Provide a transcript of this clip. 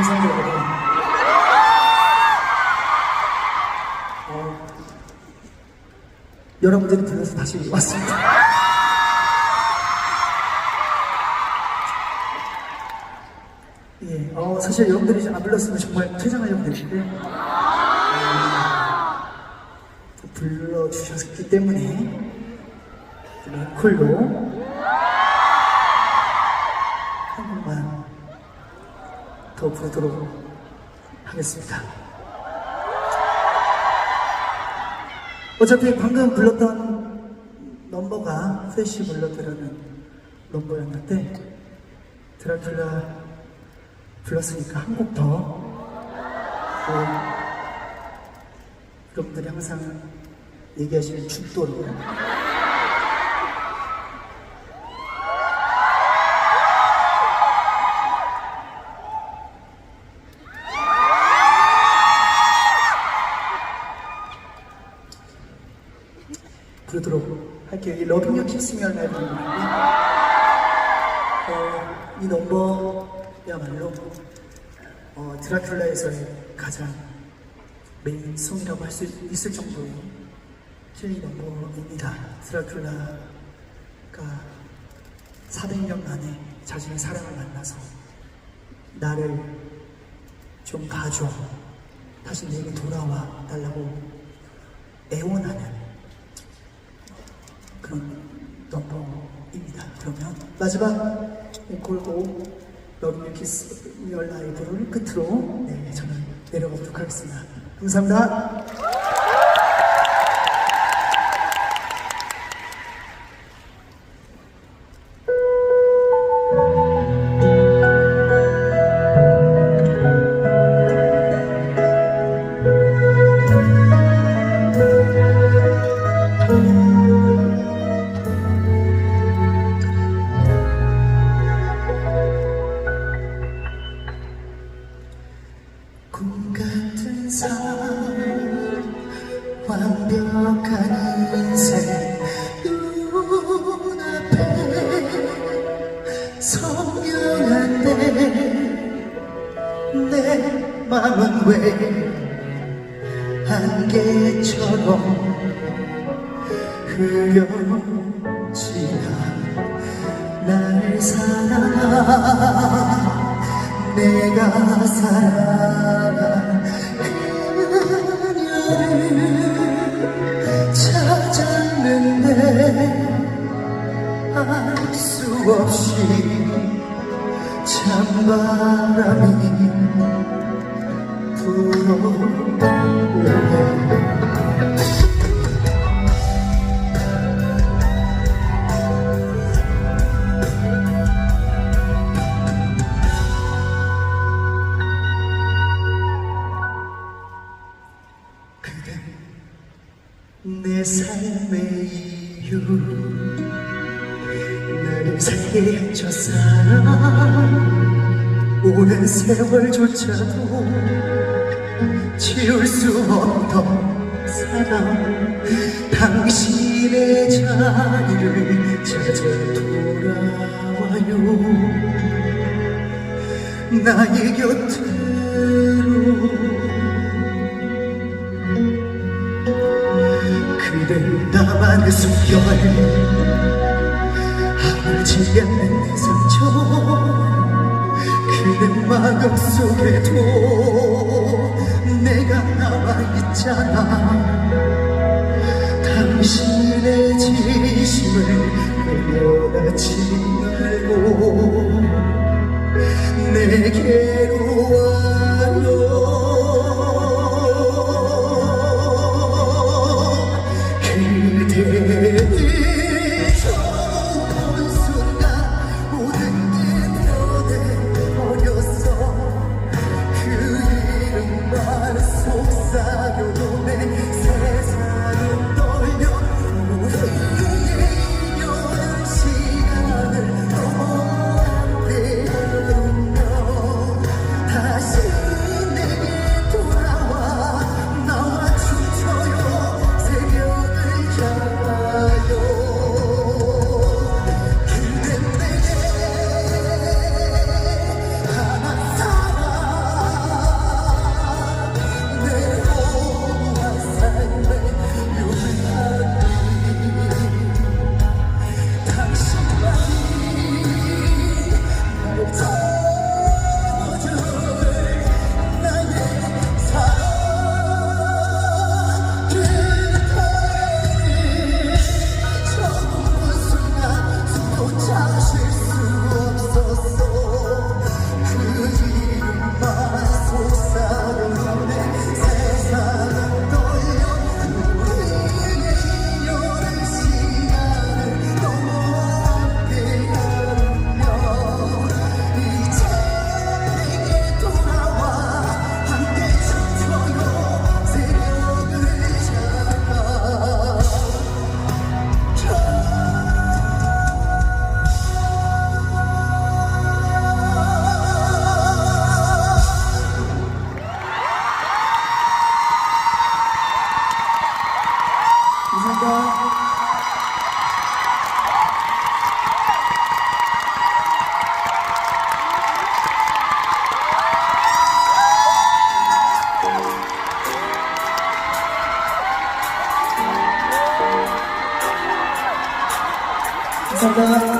여러분. 어, 여러분들이 불러서 다시 왔습니다. 예, 어, 사실 여러분들이 안 불렀으면 정말 퇴장하려고 했는데, 어, 불러주셨기 때문에, 앵콜로 한 곡만 더 부르도록 하겠습니다. 어차피 방금 불렀던 넘버가 프레쉬 불러드라는 넘버였는데 드라큘라 불렀으니까 한 곡더 어, 여러분들이 항상 얘기하시는 죽도록 부르도록 할게요. 이 러빙 유 키스미얼 앨범인데 어, 이 넘버야말로 어, 드라큘라에서의 가장 메인 송이라고 할 수 있을 정도의 킬리 넘버입니다. 드라큘라가 400년 만에 자신의 사랑을 만나서 나를 좀 봐줘. 다시 내게 돌아와 달라고 애원하는 그런 넘버입니다. 그러면 마지막 앵콜곡 러브 키스 열 라이브를 끝으로 네, 저는 내려가도록 하겠습니다. 감사합니다. 완벽한 인생 눈앞에 선명한데 내 맘은 왜 안개처럼 흐려지나? 날 사랑하 내가 사랑한 알수 없이 찬바람이 불어오네 나를 한 첫사랑 오랜 세월조차도 지울 수 없던 사랑. 당신의 자리를 찾아 돌아와요. 나의 곁으로 나만의 숨결. 아물지 않는 내 상처. 그대 마음 속에도 내가 남아있잖아. 당신의 진심을 외면하지 ครับสำหรับ